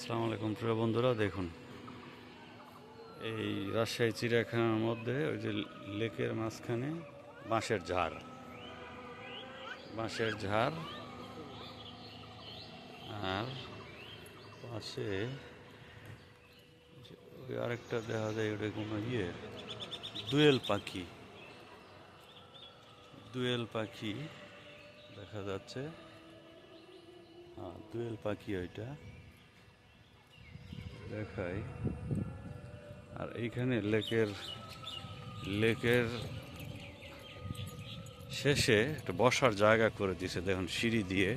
আসসালামু আলাইকুম। প্রিয় বন্ধুরা, দেখুন। এই রাজশাহী চিড়িয়াখানার মধ্যে ওই যে লেকের মাঝখানে বাঁশের ঝাড়। বাঁশের ঝাড় আর পাশে ওই আরেকটা দেখা যায়, ওটা কোনো ইয়ে দুয়েল পাখি। দুয়েল পাখি দেখা যাচ্ছে। হ্যাঁ দুয়েল পাখি ওইটা। দেখাই। আর এইখানে লেকের লেকের শেষে একটা বসার জায়গা করে দিছে, দেখুন, সিঁড়ি দিয়ে।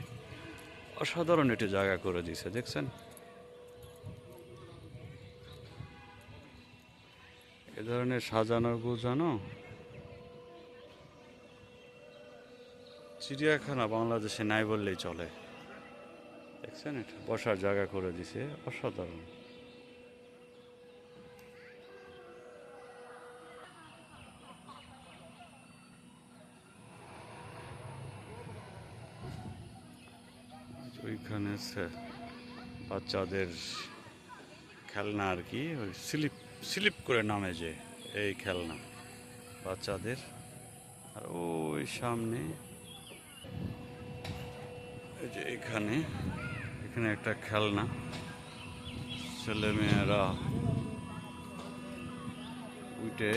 অসাধারণ একটি জায়গা করে দিছে, দেখছেন? এ ধরনের সাজানো গোছানো চিড়িয়াখানা বাংলাদেশে নাই বললেই চলে। দেখছেন এটা? বসার জায়গা করে দিছে, অসাধারণ। ওইখানে বাচ্চাদের খেলনা আর কি, ওই স্লিপ স্লিপ করে নামে যে এই খেলনা বাচ্চাদের। আর ওই সামনে এই যে এখানে এখানে একটা খেলনা। ছেলেমেয়েরা উঠে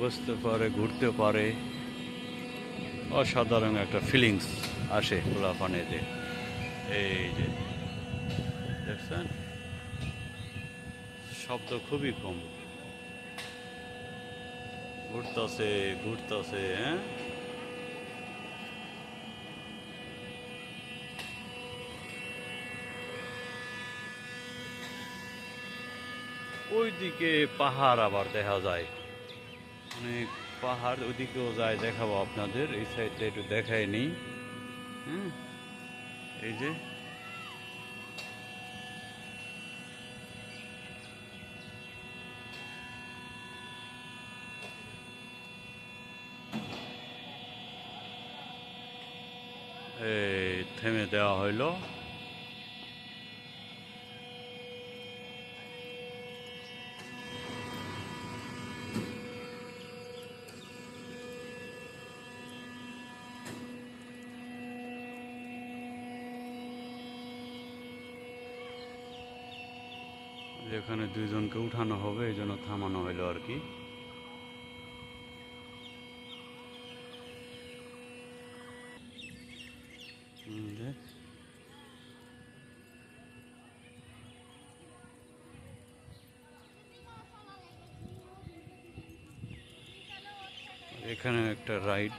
বসতে পারে, ঘুরতে পারে। অসাধারণ একটা ফিলিংস আসে খোলা পানিতে এই যে, দেখছেন? শব্দ খুবই কম। ঘুরতেছে ঘুরতেছে হ্যাঁ? ওইদিকে পাহাড় আবার দেখা যায়। অনেক পাহাড় ওদিকেও যায়, দেখাবো আপনাদের। এই সাইডটা একটু দেখাই নেই। এই যে। এই, থেমে দেওয়া হইল। যেখানে দুইজনকে উঠানো হবে, এই জন্য থামানো হইল আর কি। এখানে একটা রাইড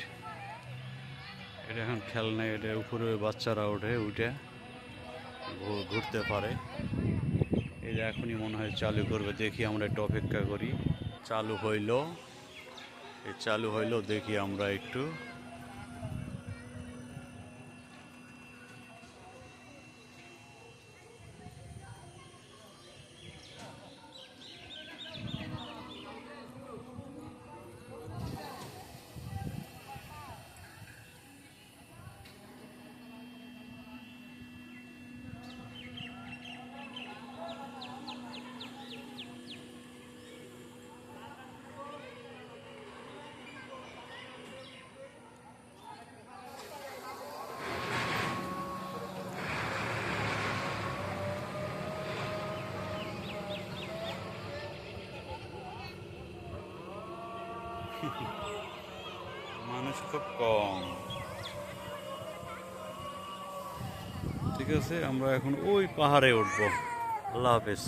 এটা এখন খেলনা, এটা উপরে বাচ্চারা ওঠে, উঠে ঘুরতে পারে। এই এখনই মনে হয় চালু করবে, দেখি আমরা একটু অপেক্ষা করি। চালু হইল, এই চালু হইল, দেখি আমরা একটু মানুষ খুব কম। ঠিক আছে আমরা এখন ওই পাহাড়ে উঠবো। আল্লাহ হাফেজ।